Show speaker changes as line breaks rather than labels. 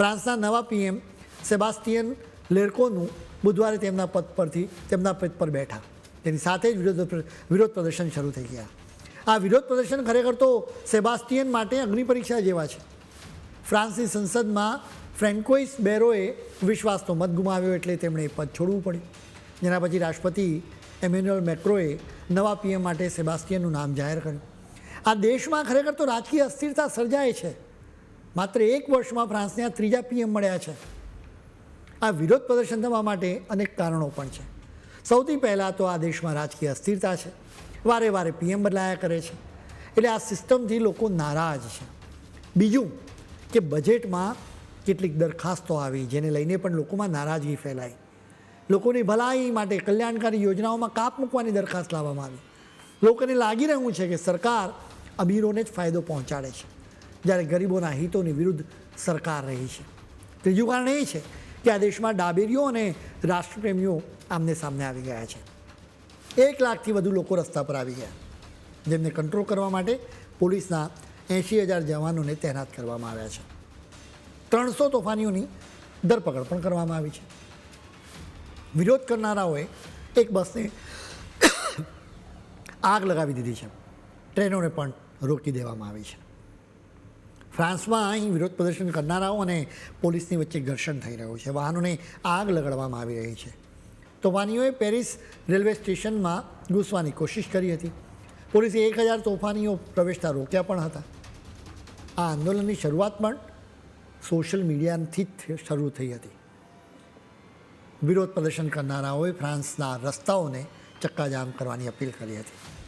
ફ્રાન્સના નવા પીએમ સેબાસ્ટિયન લેરકોનું બુધવારે તેમના પદ પરથી તેમના પદ પર બેઠા. તેની સાથે જ વિરોધ વિરોધ પ્રદર્શન શરૂ થઈ ગયા. આ વિરોધ પ્રદર્શન ખરેખર તો સેબાસ્ટિયન માટે અગ્નિ પરીક્ષા જેવા છે. ફ્રાન્સની સંસદમાં ફ્રેન્કોઇસ બેરોએ વિશ્વાસનો મત ગુમાવ્યો એટલે તેમણે એ પદ છોડવું પડ્યું. જેના પછી રાષ્ટ્રપતિ એમ્યુન્યુઅલ મેક્રોએ નવા પીએમ માટે સેબાસ્ટિયનનું નામ જાહેર કર્યું. આ દેશમાં ખરેખર તો રાજકીય અસ્થિરતા સર્જાય છે. માત્ર એક વર્ષમાં ફ્રાન્સને આ ત્રીજા પીએમ મળ્યા છે. આ વિરોધ પ્રદર્શન થવા માટે અનેક કારણો પણ છે. સૌથી પહેલાં તો આ દેશમાં રાજકીય અસ્થિરતા છે. વારે વારે પીએમ બદલાયા કરે છે. એટલે આ સિસ્ટમથી લોકો નારાજ છે. બીજું કે બજેટમાં કેટલીક દરખાસ્તો આવી જેને લઈને પણ લોકોમાં નારાજગી ફેલાઈ. લોકોની ભલાઈ માટે કલ્યાણકારી યોજનાઓમાં કાપ મૂકવાની દરખાસ્ત લાવવામાં આવી. લોકોને લાગી રહ્યું છે કે સરકાર અમીરોને જ ફાયદો પહોંચાડે છે. જ્યારે ગરીબોના હિતોની વિરુદ્ધ સરકાર રહી છે. ત્રીજું કારણ એ છે કે આ દેશમાં ડાબેરીઓ અને રાષ્ટ્રપ્રેમીઓ આમને સામને આવી ગયા છે. એક લાખથી વધુ લોકો રસ્તા પર આવી ગયા. જેમને કંટ્રોલ કરવા માટે પોલીસના એંશી હજાર જવાનોને તૈનાત કરવામાં આવ્યા છે. ત્રણસો તોફાનીઓની ધરપકડ પણ કરવામાં આવી છે. વિરોધ કરનારાઓએ એક બસને આગ લગાવી દીધી છે. ટ્રેનોને પણ રોકી દેવામાં આવી છે. ફ્રાન્સમાં અહીં વિરોધ પ્રદર્શન કરનારાઓ અને પોલીસની વચ્ચે ઘર્ષણ થઈ રહ્યું છે. વાહનોને આગ લગાડવામાં આવી રહી છે. તોફાનીઓએ પેરિસ રેલવે સ્ટેશનમાં ઘૂસવાની કોશિશ કરી હતી. પોલીસે એક હજાર તોફાનીઓ પ્રવેશતા રોક્યા પણ હતા. આ આંદોલનની શરૂઆત પણ સોશિયલ મીડિયાથી જ શરૂ થઈ હતી. વિરોધ પ્રદર્શન કરનારાઓએ ફ્રાન્સના રસ્તાઓને ચક્કાજામ કરવાની અપીલ કરી હતી.